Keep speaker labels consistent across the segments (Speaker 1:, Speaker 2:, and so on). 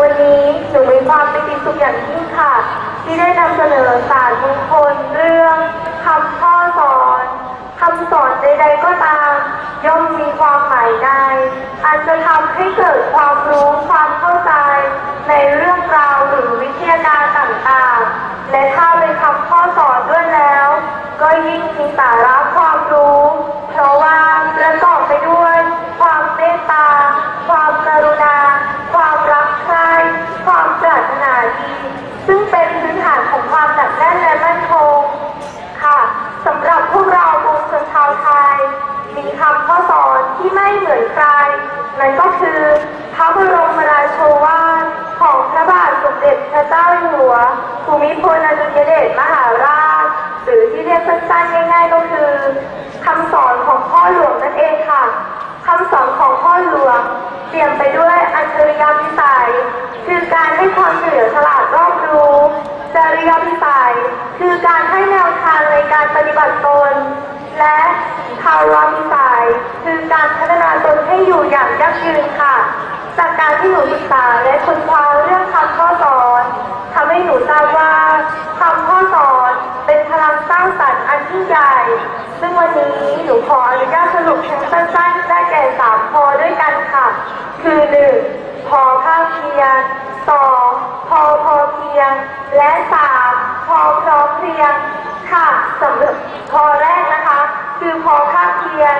Speaker 1: วันนี้หนูมีความปิติสุขอย่างยิ่งค่ะ ที่ได้นำเสนอสารมงคลเรื่องคำพ่อสอนคำสอนใดๆก็ตาม ย่อมมีความหมายในอาจจะทำให้เกิดความรู้ความเข้าใจ ในเรื่องราวหรือวิทยาการต่างๆ และถ้าเป็นคำพ่อสอนด้วยแล้ว ก็ยิ่งมีสาระความรู้ เพราะว่าประกอบไปด้วย ความเมตตา ความกรุณา ความรักใคร่ความปรารถนาดี ซึ่งเป็นพื้นฐานของความหนักแน่นและมั่นคง ค่ะสำหรับพวกเรามวลชนชาวไทย มีคำข้อสอนที่ไม่เหมือนใคร นั่นก็คือพระบรมราโชวาทของพระบาทสมเด็จพระเจ้าอยู่หัวภูมิพลอดุลยเดชมหาราช หรือที่เรียกสั้นๆง่ายๆก็คือคำสอนของพ่อหลวงนั่นเองค่ะคำสอนของพ่อหลวงเตรียมไปด้วยอัจฉริยวิสัย คือการให้ความเฉลียวฉลาดรอบรู้จริยวิสัย คือการให้แนวทางในการปฏิบัติตน และภาวะวิสัยคือการพัฒนาตนให้อยู่อย่างยั่งยืนค่ะ จากการที่หนูศึกษาและค้นคว้าเรื่องคำข้อสอนทำให้หนูทราบว่าคำข้อสอนเป็นพลังสร้างสรรค์อันยิ่งใหญ่ ซึ่งวันนี้หนูขออนุญาตสรุปเพียงสั้นๆได้แก่สามพอด้วยกันค่ะ คือหนึ่งพอภาเพียรสองพอพอเพียง และสามพอพร้อมเพรียงค่ะสำหรับพอแรกนะ อพอภาคเพียร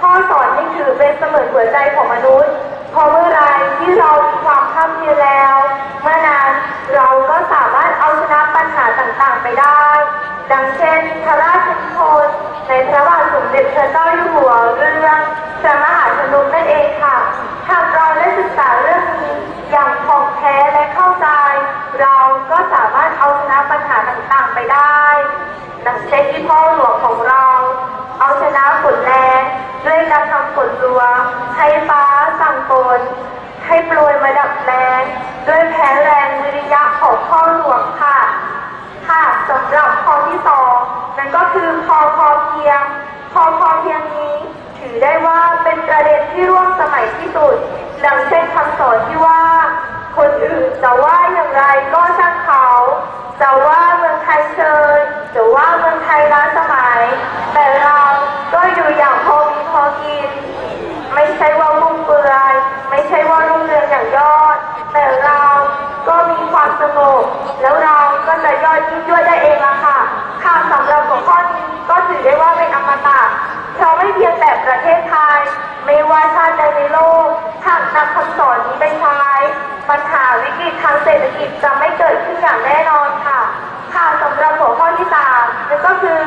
Speaker 1: พ่อสอนนี่ถือเป็นเสมือนหัวใจของมนุษย์ พอเมื่อไรที่เรามีความภาคเพียรแล้วเมื่อนั้นเราก็สามารถเอาชนะปัญหาต่างๆไปได้ ดังเช่น พระราชนิพนธ์ในพระบาทสมเด็จพระเจ้าอยู่หัวเรื่องพระมหาชนกนั่นเองค่ะหากเราได้ศึกษาเรื่องนี้อย่างถ่องแท้และเข้าใจ เราก็สามารถเอาชนะปัญหาต่างๆไปได้ ดังเช่นที่พ่อหลวงของเราชนะฝนแรงด้วยการ ทำฝนรัว ให้ฟ้าสั่งฝนให้โปรยมาดับแรงด้วยแผนแรงวิริยะของพ่อหลวงค่ะ ค่ะสำหรับข้อที่สองนั่นก็คือพอพอเพียง พอพอเพียงนี้ ถือได้ว่าเป็นประเด็นที่ร่วมสมัยที่สุด ดังเช่นคำสอนที่ว่า คนอื่นจะว่าอย่างไรก็ช่างเขาจะว่าเมืองไทยเชยจะว่าเมืองไทยล้าสมัย แต่เราก็อยู่อย่างพอมีพอกิน ไม่ใช่ว่ามุ่งเปลือย ไม่ใช่ว่ารุ่งเรืองอย่างยอด แต่เราก็มีความสงบ แล้วเราก็จะยอดยิ่งยวดได้เองละค่ะค่ะสำหรับหัวข้อนี้ก็ถือได้ว่าเป็นอมตะเพราะไม่เพียงแต่ประเทศไทย ไม่ว่าชาติใดในโลกหาก นำคำสอนนี้ไปใช้ ปัญหาวิกฤตทางเศรษฐกิจจะไม่เกิดขึ้นอย่างแน่นอนค่ะ ค่ะสำหรับหัวข้อที่สามนั่นก็คือ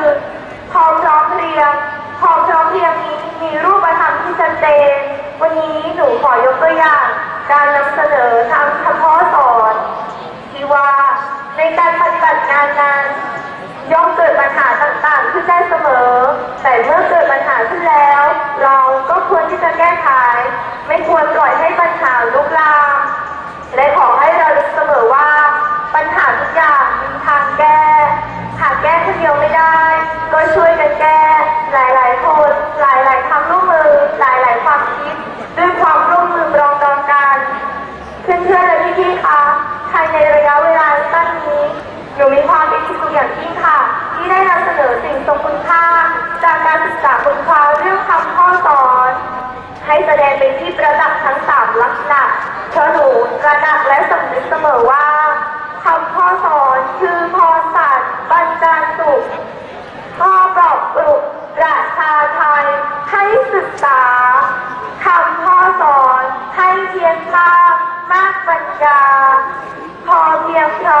Speaker 1: พอพร้อมเพรียง พอพร้อมเพรียงนี้มีรูปธรรมที่ชัดเจน วันนี้หนูขอยกตัวอย่าง การนำเสนอทางคำพ่อสอน ที่ว่าในการปฏิบัติงานนั้นย่อมเกิดปัญหาต่างๆขึ้นได้เสมอ แต่เมื่อเกิดปัญหาขึ้นแล้ว เราก็ควรที่จะแก้ไข ไม่ควรปล่อยให้ปัญหาลุกลาม และขอให้เราลึกเสมอว่า ปัญหาทุกอย่างมีทางแก้ หากแก้คนเดียวไม่ได้ ก็ช่วยกันแก้ หลาย ๆ คน หลาย ๆ ความร่วมมือ หลาย ๆ ความคิด ด้วยความร่วมมือรองรองกัน เพื่อนๆและพี่ๆคะภายในระยะเวลาสั้นนี้ หนูมีความเป็นที่สุดอย่างยิ่งค่ะ ที่ได้นำเสนอสิ่งทรงคุณค่า จากการศึกษาคุณค่าเรื่องคำข้อสอน ให้ แสดงเป็นที่ประดับทั้งสามลักษณะเพระหนูตระหนักและสำนึกเสมอว่าคำข้อสอนคือพรสัตว์บรรจารสุขพ่อปลอบปลุกประชาไทยให้ศึกษาคำพ่อสอนให้เพียรภาพมากปัญญาพอเพียงพอ